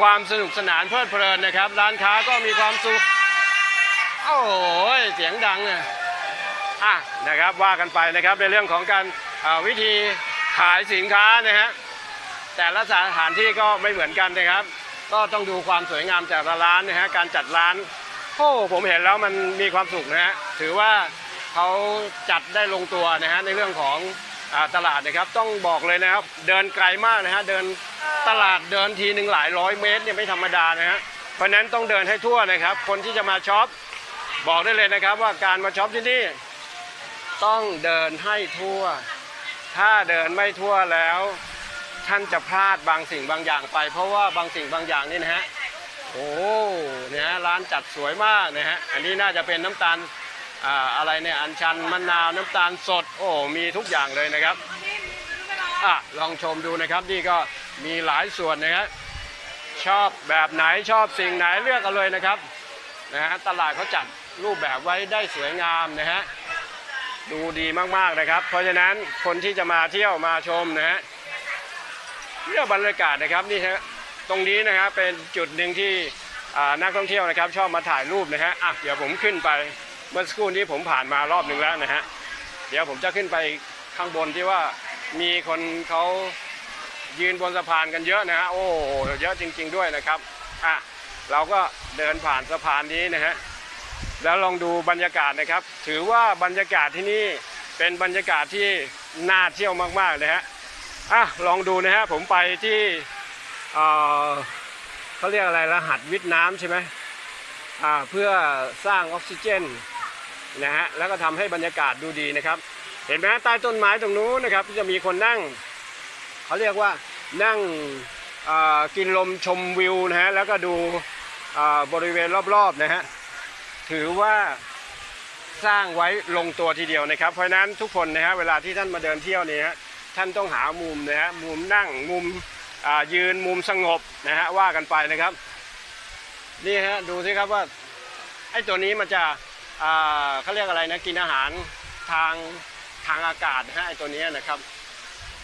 ความสนุกสนานเพลิดเพลินนะครับ ร้านค้าก็มีความสุขโอ้โหเสียงดังอะอะนะครับว่ากันไปนะครับในเรื่องของการวิธีขายสินค้านะฮะแต่ละสถานที่ก็ไม่เหมือนกันนะครับ ก็ต้องดูความสวยงามแต่ละร้านนะฮะการจัดร้านโอ้ผมเห็นแล้วมันมีความสุขนะฮะถือว่าเขาจัดได้ลงตัวนะฮะในเรื่องของ ตลาดนะครับต้องบอกเลยนะครับ เดินไกลมากนะฮะเดินตลาดเดินทีหนึ่งหลายร้อยเมตรเนี่ยไม่ธรรมดานะฮะเพราะนั้นต้องเดินให้ทั่วนะครับ คนที่จะมาช็อปบอกได้เลยนะครับ ว่าการมาช็อปที่นี่ต้องเดินให้ทั่ว ถ้าเดินไม่ทั่วแล้ว ท่านจะพลาดบางสิ่งบางอย่างไป เพราะว่าบางสิ่งบางอย่างนี่นะฮะโอ้เนี่ยร้านจัดสวยมากนะฮะอันนี้น่าจะเป็นน้ำตาล อะไรเนี่ยอัญชันมะนาวน้ำตาลสด โอ้มีทุกอย่างเลยนะครับอะลองชมดูนะครับนี่ก็มีหลายส่วนนะครับชอบแบบไหนชอบสิ่งไหนเลือกกันเลยนะครับนะฮะตลาดเขาจัดรูปแบบไว้ได้สวยงามนะฮะดูดีมากๆนะครับ เพราะฉะนั้นคนที่จะมาเที่ยวมาชมนะฮะเรื่องบรรยากาศนะครับนี่ฮะตรงนี้นะครับเป็นจุดหนึ่งที่นักท่องเที่ยวนะครับ ชอบมาถ่ายรูปนะฮะอะเดี๋ยวผมขึ้นไป เมื่อสักครู่นี้ผมผ่านมารอบหนึ่งแล้วนะฮะ เดี๋ยวผมจะขึ้นไปข้างบนที่ว่ามีคนเขายืนบนสะพานกันเยอะนะฮะ โอ้เยอะจริง ๆ ด้วยนะครับ อะ เราก็เดินผ่านสะพานนี้นะฮะ แล้วลองดูบรรยากาศนะครับ ถือว่าบรรยากาศที่นี่เป็นบรรยากาศที่น่าเที่ยวมากๆนะฮะ อะ ลองดูนะฮะ ผมไปที่เอ่อเขาเรียกอะไรรหัสวิทย์น้ำใช่ไหม อ่า เพื่อสร้างออกซิเจน นะฮะแล้วก็ทำให้บรรยากาศดูดีนะครับ เห็นไหมใต้ต้นไม้ตรงนู้นนะครับจะมีคนนั่งเขาเรียกว่านั่งกินลมชมวิวนะฮะแล้วก็ดูบริเวณรอบๆนะฮะถือว่าสร้างไว้ลงตัวทีเดียวนะครับ เพราะฉะนั้นทุกคนนะฮะเวลาที่ท่านมาเดินเที่ยวนี่ฮะท่านต้องหามุมนะฮะมุมนั่งมุมยืนมุมสงบนะฮะว่ากันไปนะครับ นี่ฮะดูสิครับว่าไอ้ตัวนี้มันจะ เขาเรียกอะไรนะกินอาหารทางทางอากาศนะฮะไอ้ตัวนี้นะครับ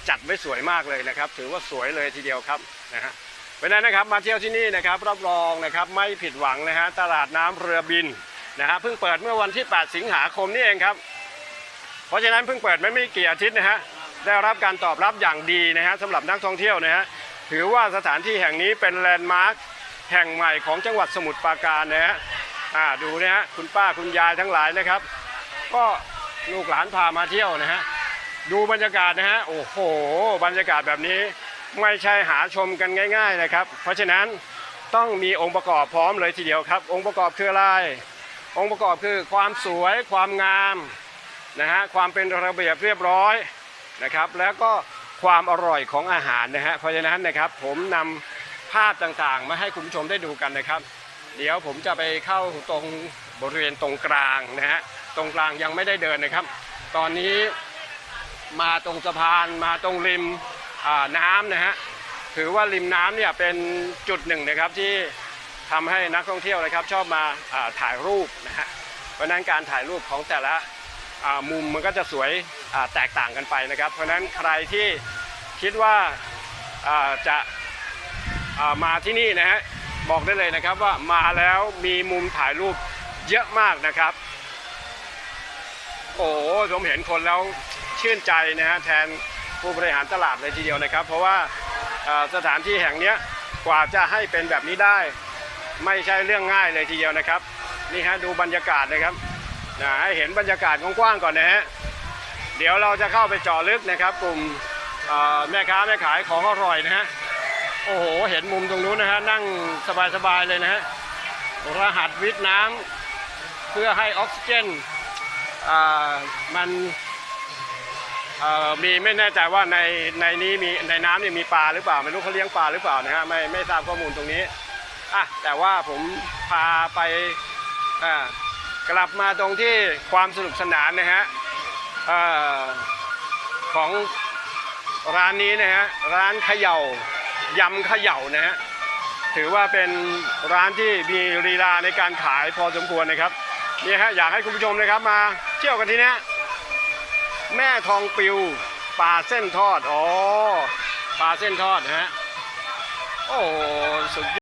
จัดไว้สวยมากเลยนะครับ ถือว่าสวยเลยทีเดียวครับนะฮะเพราะนั้นนะครับมาเที่ยวที่นี่นะครับรับรองนะครับไม่ผิดหวังนะฮะตลาดน้ำเรือบินนะฮะเพิ่งเปิดเมื่อวันที่ 8 สิงหาคมนี่เองครับ เพราะฉะนั้นเพิ่งเปิดไม่ไม่กี่อาทิตย์นะฮะได้รับการตอบรับอย่างดีนะฮะสำหรับนักท่องเที่ยวนะฮะถือว่าสถานที่แห่งนี้เป็นแลนด์มาร์คแห่งใหม่ของจังหวัดสมุทรปราการนะฮะ อ่าดูนะฮะคุณป้าคุณยายทั้งหลายนะครับ ก็ลูกหลานพามาเที่ยวนะฮะดูบรรยากาศนะฮะโอ้โห บรรยากาศแบบนี้ไม่ใช่หาชมกันง่าย ๆนะครับ เพราะฉะนั้นต้องมีองค์ประกอบพร้อมเลยทีเดียวครับ องค์ประกอบคืออะไร องค์ประกอบคือความสวยความงามนะฮะความเป็นระเบียบเรียบร้อยนะครับ แล้วก็ความอร่อยของอาหารนะฮะเพราะฉะนั้นนะครับผมนำภาพต่างๆ มาให้คุณผู้ชมได้ดูกันนะครับ เดี๋ยวผมจะไปเข้าตรงบริเวณตรงกลางนะฮะตรงกลางยังไม่ได้เดินนะครับ ตอนนี้มาตรงสะพานมาตรงริมน้ำนะฮะถือว่าริมน้ำเนี่ยเป็นจุดหนึ่งนะครับที่ทำให้นักท่องเที่ยวนะครับชอบมาาถ่ายรูปนะฮะเพราะฉะนั้นการถ่ายรูปของแต่ละมุมมันก็จะสวยแตกต่างกันไปนะครับ เพราะฉะนั้นใครที่คิดว่าาจะามาที่นี่นะฮะ บอกได้เลยนะครับว่ามาแล้วมีมุมถ่ายรูปเยอะมากนะครับ โอ้ผมเห็นคนแล้วชื่นใจนะฮะแทนผู้บริหารตลาดเลยทีเดียวนะครับ เพราะว่าสถานที่แห่งนี้กว่าจะให้เป็นแบบนี้ได้ ไม่ใช่เรื่องง่ายเลยทีเดียวนะครับ นี่ฮะดูบรรยากาศนะครับนะให้เห็นบรรยากาศกว้างๆก่อนนะฮะเดี๋ยวเราจะเข้าไปเจาะลึกนะครับ กลุ่มแม่ค้าแม่ขายของอร่อยนะฮะ โอ้โห เห็นมุมตรงนู้นนะฮะ นั่งสบายๆเลยนะฮะ รหัสวิทย์น้ำเพื่อให้ออกซิเจนมันมีไม่แน่ใจว่าในในนี้มีในน้ำเนี่ยมีปลาหรือเปล่าไม่รู้เขาเลี้ยงปลาหรือเปล่านะฮะไม่ไม่ทราบข้อมูลตรงนี้อะแต่ว่าผมพาไปอ่ากลับมาตรงที่ความสนุกสนานนะฮะของร้านนี้นะฮะร้านเขย่า ยำเขย่านะฮะถือว่าเป็นร้านที่มีลีลาในการขายพอสมควรนะครับนี่ฮะอยากให้คุณผู้ชมนะครับมาเที่ยวกันที่นี้แม่ทองปิวปลาเส้นทอดอ๋อปลาเส้นทอดนะฮะโอ้สุด